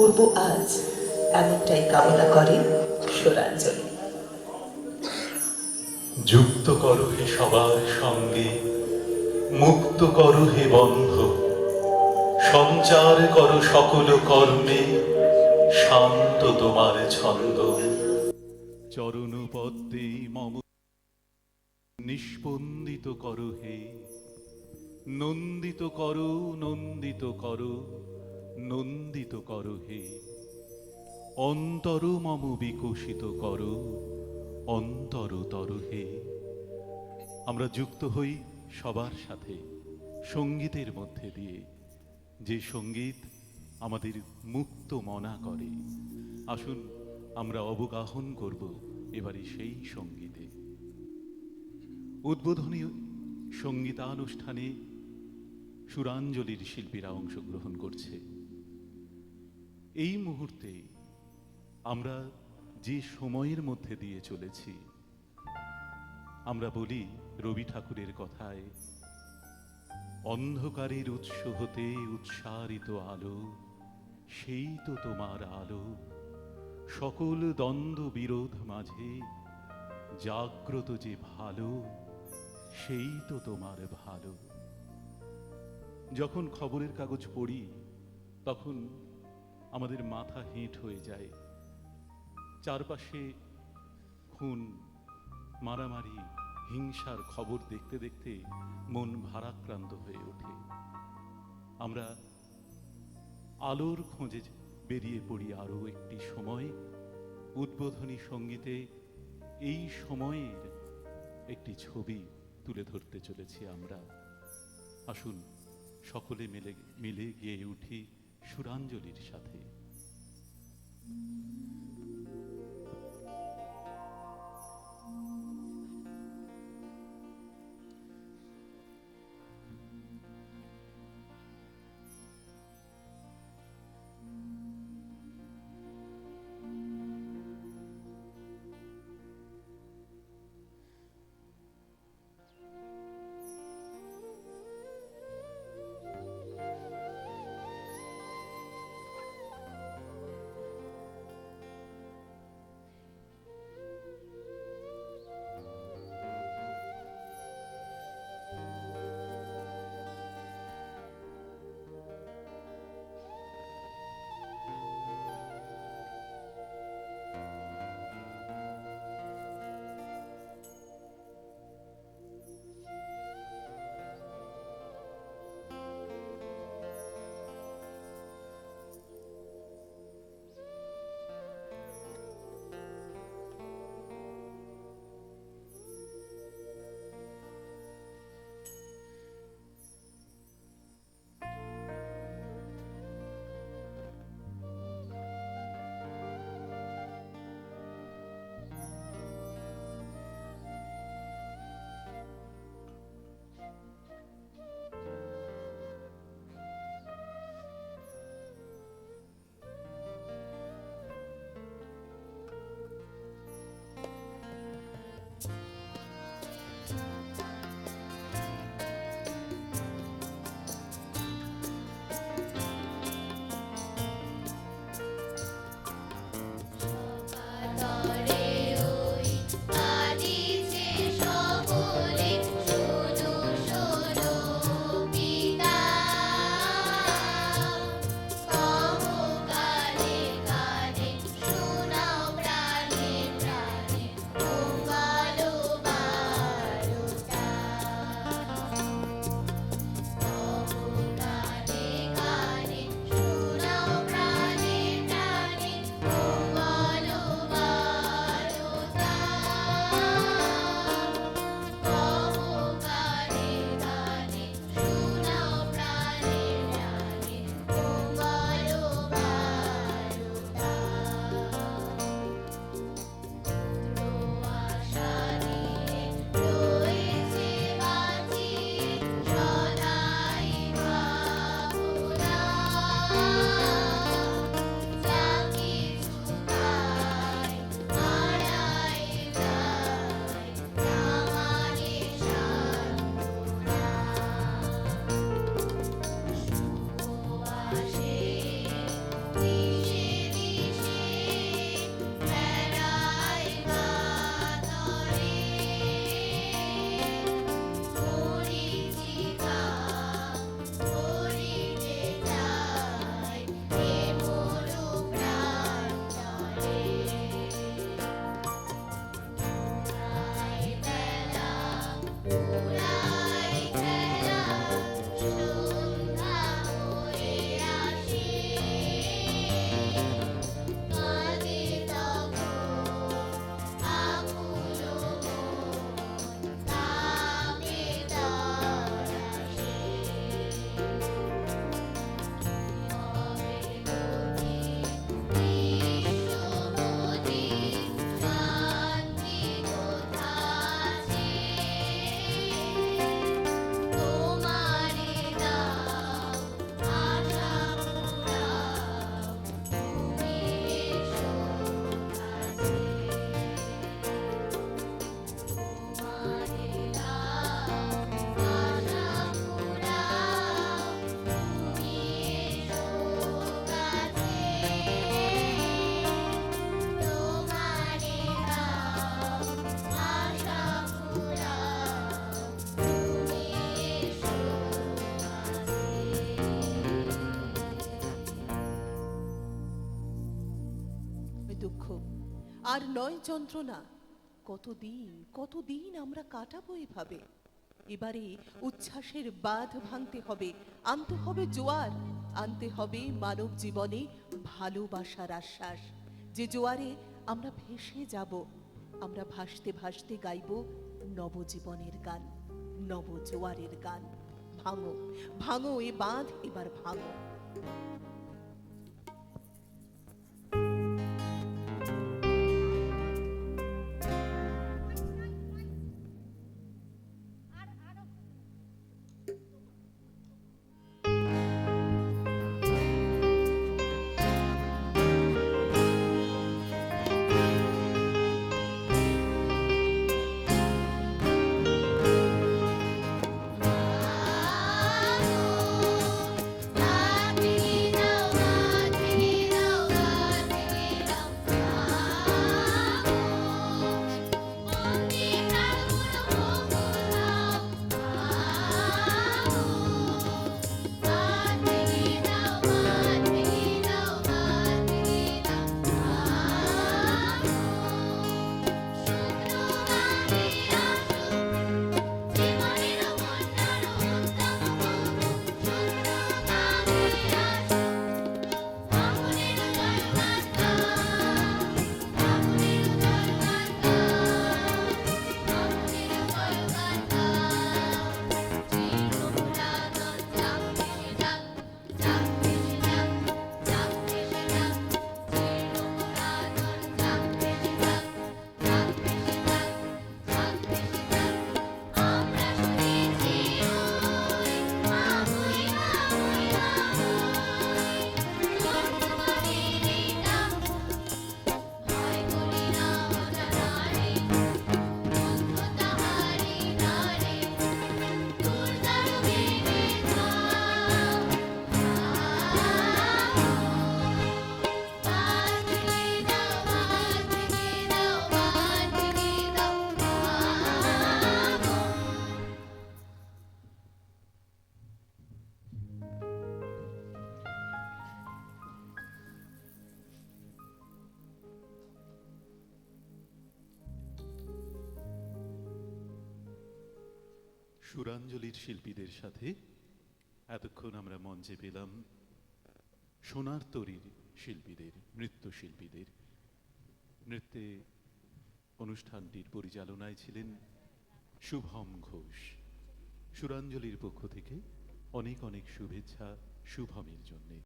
করব আজ এমনটাই কামনা করে সুরাঞ্জলি। যুক্ত করো হে সবার সঙ্গে, মুক্ত করো হে বন্ধ। সঞ্চার করো সকল কর্মে, শান্ত তোমার ছন্দ। চরণ পদ্মে মম নিষ্পন্দিত করো হে, নন্দিত করো নন্দিত করো। নন্দিত করো হে। অন্তর মম বিকশিত করো। অন্তরতর হে। আমরা যুক্ত হই সবার সাথে, সঙ্গীতের মধ্যে দিয়ে। যে সংগীত আমাদের মুক্ত মনা করে। আসুন, আমরা অবগাহন করব এবারে সেই সঙ্গীতে। উদ্বোধনী সঙ্গীতানুষ্ঠানে সুরাঞ্জলির শিল্পীরা অংশগ্রহণ করছে। এই মুহূর্তে আমরা যে সময়ের মধ্যে দিয়ে চলেছি, আমরা বলি রবি ঠাকুরের কথায়, অন্ধকারের উৎস হতে উৎসারিত আলো, সেই তো তোমার আলো। সকল দ্বন্দ্ব বিরোধ মাঝে জাগ্রত যে ভালো, সেই তো তোমার ভালো। যখন খবরের কাগজ পড়ি, তখন আমাদের মাথা হেঁট হয়ে যায়। চারপাশে খুন, মারামারি, হিংসার খবর দেখতে দেখতে মন ভারাক্রান্ত হয়ে ওঠে। আমরা আলোর খোঁজে বেরিয়ে পড়ি আরও একটি সময়। উদ্বোধনী সঙ্গীতে এই সময়ের একটি ছবি তুলে ধরতে চলেছি আমরা। আসুন, সকলে মিলে মিলে গিয়ে উঠি। সুরাঞ্জলির সাথে। Lord. দুঃখ। আর নয় যন্ত্রণা। কতদিন কতদিন আমরা কাটাবো এভাবে? এবারে উচ্ছ্বাসের বাঁধ ভাঙতে হবে, আনতে হবে জোয়ার, আনতে হবে মানব জীবনে ভালোবাসার আশ্বাস। যে জোয়ারে আমরা ভেসে যাব, আমরা ভাসতে ভাসতে গাইব নবজীবনের গান নব জোয়ারের গান। ভাঙো ভাঙো এ বাঁধ, এবার ভাঙো। সুরাঞ্জলির শিল্পীদের সাথে এতক্ষণ আমরা মঞ্চে পেলাম সোনার তরীর শিল্পীদের নৃত্যশিল্পীদের নৃত্যে অনুষ্ঠানটির পরিচালনায় ছিলেন শুভম ঘোষ। সুরাঞ্জলির পক্ষ থেকে অনেক অনেক শুভেচ্ছা শুভমের জন্যে।